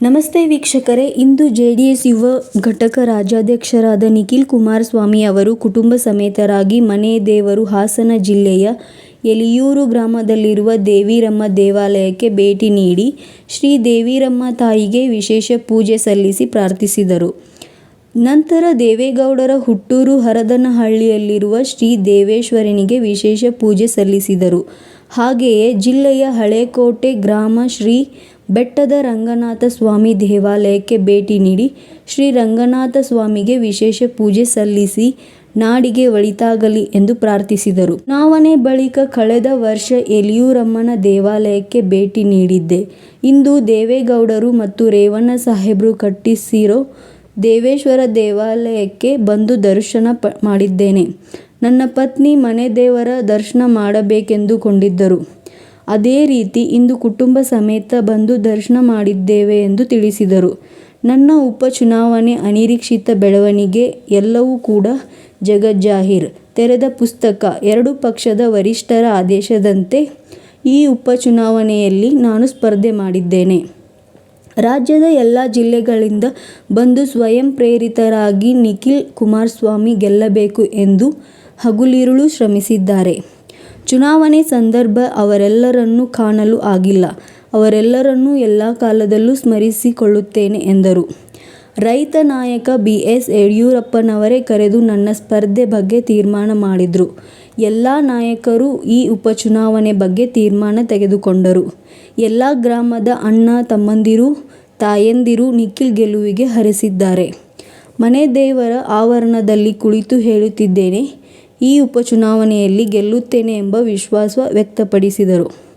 ನಮಸ್ತೆ ವೀಕ್ಷಕರೇ, ಇಂದು ಜೆಡಿಎಸ್ ಯುವ ಘಟಕ ರಾಜ್ಯಾಧ್ಯಕ್ಷರಾದ ನಿಖಿಲ್ ಕುಮಾರಸ್ವಾಮಿ ಅವರು ಕುಟುಂಬ ಸಮೇತರಾಗಿ ಮನೆ ದೇವರು ಹಾಸನ ಜಿಲ್ಲೆಯ ಎಲಿಯೂರು ಗ್ರಾಮದಲ್ಲಿರುವ ದೇವಿರಮ್ಮ ದೇವಾಲಯಕ್ಕೆ ಭೇಟಿ ನೀಡಿ ಶ್ರೀ ದೇವಿರಮ್ಮ ತಾಯಿಗೆ ವಿಶೇಷ ಪೂಜೆ ಸಲ್ಲಿಸಿ ಪ್ರಾರ್ಥಿಸಿದರು. ನಂತರ ದೇವೇಗೌಡರ ಹುಟ್ಟೂರು ಹರದನಹಳ್ಳಿಯಲ್ಲಿರುವ ಶ್ರೀ ದೇವೇಶ್ವರನಿಗೆ ವಿಶೇಷ ಪೂಜೆ ಸಲ್ಲಿಸಿದರು. ಹಾಗೆಯೇ ಜಿಲ್ಲೆಯ ಹಳೇಕೋಟೆ ಗ್ರಾಮ ಶ್ರೀ ಬೆಟ್ಟದ ರಂಗನಾಥ ಸ್ವಾಮಿ ದೇವಾಲಯಕ್ಕೆ ಭೇಟಿ ನೀಡಿ ಶ್ರೀ ರಂಗನಾಥ ಸ್ವಾಮಿಗೆ ವಿಶೇಷ ಪೂಜೆ ಸಲ್ಲಿಸಿ ನಾಡಿಗೆ ಒಳಿತಾಗಲಿ ಎಂದು ಪ್ರಾರ್ಥಿಸಿದರು. ಚುನಾವಣೆ ಬಳಿಕ ಕಳೆದ ವರ್ಷ ಎಲಿಯೂರಮ್ಮನ ದೇವಾಲಯಕ್ಕೆ ಭೇಟಿ ನೀಡಿದ್ದೆ. ಇಂದು ದೇವೇಗೌಡರು ಮತ್ತು ರೇವಣ್ಣ ಸಾಹೇಬರು ಕಟ್ಟಿಸಿರೋ ದೇವೇಶ್ವರ ದೇವಾಲಯಕ್ಕೆ ಬಂದು ದರ್ಶನ ಮಾಡಿದ್ದೇನೆ. ನನ್ನ ಪತ್ನಿ ಮನೆ ದೇವರ ದರ್ಶನ ಮಾಡಬೇಕೆಂದುಕೊಂಡಿದ್ದರು. ಅದೇ ರೀತಿ ಇಂದು ಕುಟುಂಬ ಸಮೇತ ಬಂದು ದರ್ಶನ ಮಾಡಿದ್ದೇವೆ ಎಂದು ತಿಳಿಸಿದರು. ನನ್ನ ಉಪ ಚುನಾವಣೆ ಅನಿರೀಕ್ಷಿತ ಬೆಳವಣಿಗೆ ಎಲ್ಲವೂ ಕೂಡ ಜಗಜ್ಜಾಹೀರ್. ತೆರೆದ ಪುಸ್ತಕ. ಎರಡೂ ಪಕ್ಷದ ವರಿಷ್ಠರ ಆದೇಶದಂತೆ ಈ ಉಪ ಚುನಾವಣೆಯಲ್ಲಿ ನಾನು ಸ್ಪರ್ಧೆ ಮಾಡಿದ್ದೇನೆ. ರಾಜ್ಯದ ಎಲ್ಲಾ ಜಿಲ್ಲೆಗಳಿಂದ ಬಂದು ಸ್ವಯಂ ಪ್ರೇರಿತರಾಗಿ ನಿಖಿಲ್ ಕುಮಾರಸ್ವಾಮಿ ಗೆಲ್ಲಬೇಕು ಎಂದು ಹಗುಲಿರುಳು ಶ್ರಮಿಸಿದ್ದಾರೆ. ಚುನಾವಣೆ ಸಂದರ್ಭ ಅವರೆಲ್ಲರನ್ನೂ ಕಾಣಲು ಆಗಿಲ್ಲ. ಅವರೆಲ್ಲರನ್ನೂ ಎಲ್ಲ ಕಾಲದಲ್ಲೂ ಸ್ಮರಿಸಿಕೊಳ್ಳುತ್ತೇನೆ ಎಂದರು. ರೈತ ನಾಯಕ ಬಿ. ಎಸ್. ಯಡಿಯೂರಪ್ಪನವರೇ ಕರೆದು ನನ್ನ ಸ್ಪರ್ಧೆ ಬಗ್ಗೆ ತೀರ್ಮಾನ ಮಾಡಿದ್ರು. ಎಲ್ಲಾ ನಾಯಕರು ಈ ಉಪಚುನಾವಣೆ ಬಗ್ಗೆ ತೀರ್ಮಾನ ತೆಗೆದುಕೊಂಡರು. ಎಲ್ಲಾ ಗ್ರಾಮದ ಅಣ್ಣ ತಮ್ಮಂದಿರು, ತಾಯಂದಿರು ನಿಖಿಲ್ ಗೆಲುವಿಗೆ ಹರಿಸಿದ್ದಾರೆ. ಮನೆ ದೇವರ ಆವರಣದಲ್ಲಿ ಕುಳಿತು ಹೇಳುತ್ತಿದ್ದೇನೆ. ಈ ಉಪಚುನಾವಣೆಯಲ್ಲಿ ಗೆಲ್ಲುತ್ತೇನೆ ಎಂಬ ವಿಶ್ವಾಸ ವ್ಯಕ್ತಪಡಿಸಿದರು.